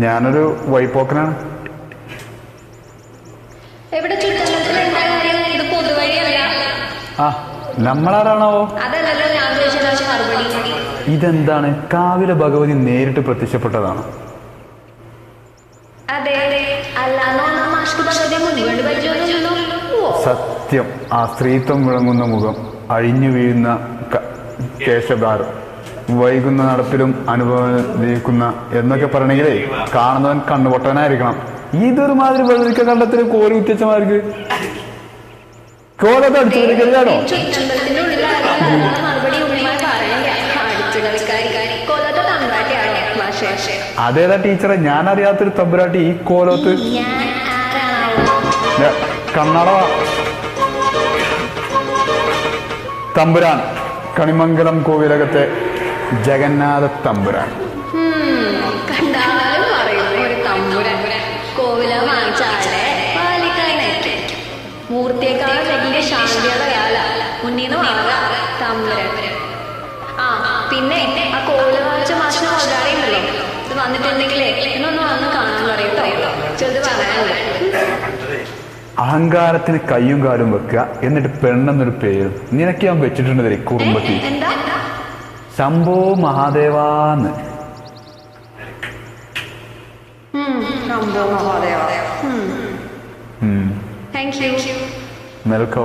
ഞാനൊരു വൈപ്പോക്കനാണ് എവിടെ ഇത് പൊതുവഴിയല്ല. ആ നമ്മളാരാണോ അതല്ലല്ലോ ഞാൻ ചോദിച്ചതിന് മറുപടി ഇതെന്താണ്? കാവിലെ ഭഗവതി നേരിട്ട് പ്രത്യക്ഷപ്പെട്ടതാണ്. അതെ. മാഷ്ക്ക് പരിചയമൊന്നുമില്ലല്ലോ ഓ. സത്യം. ആ സ്ത്രീത്വം വിളങ്ങുന്ന മുഖം. അഴിഞ്ഞു വീഴുന്ന ക- കേശഭാരം. വൈകുന്ന നടപ്പിലും അനുഭവിക്കുന്ന എന്നൊക്കെ പറയണെങ്കിലേ കാണുന്നവൻ കണ്ണുപൊട്ടവനായിരിക്കണം. ഇതൊരു മാതിരി വെള്ളരിക്ക കണ്ടത്തിൽ കോരി കുത്തിച്ചമാർക്ക് കോലൊക്കെ അടിച്ചു മാഷേ അതേതാ ടീച്ചറെ ഞാൻ അറിയാത്തൊരു തമ്പുരാട്ടി ഈ കോലത്ത്. കണ്ണട തമ്പുരാൻ കണിമംഗലം കോവിലകത്തെ ജഗന്നാഥ തമ്പുരാൻ. തമ്പുരൻ. കോവില വാങ്ങിച്ചാളെ പാലിക്കാനായിട്ട്. മൂർത്തിയേക്കാൾ വലിയ ശാന്തിയുടെ കാല മുന്നീന്ന് മാറുക തമ്പുരൻ. ആ പിന്നെ ആ കോവില വാങ്ങിച്ച മാഷിന് മുതലാളി ഉണ്ടല്ലോ ഇത് വന്നിട്ടുണ്ടെങ്കിലേ എന്നൊന്ന് വന്ന് കാണാൻ പറയട്ടോ ചെറുത് പറയാനുണ്ട് അഹങ്കാരത്തിന് കയ്യും കാലും വെക്കുക. എന്നിട്ട് പെണ്ണെന്നൊരു പേര് നിനക്ക് ഞാൻ വെച്ചിട്ടുണ്ട് എന്താ? ശംഭോ മഹാദേവാന്ന്. സംഭവം മഹാദേവ. മെൽക്കോ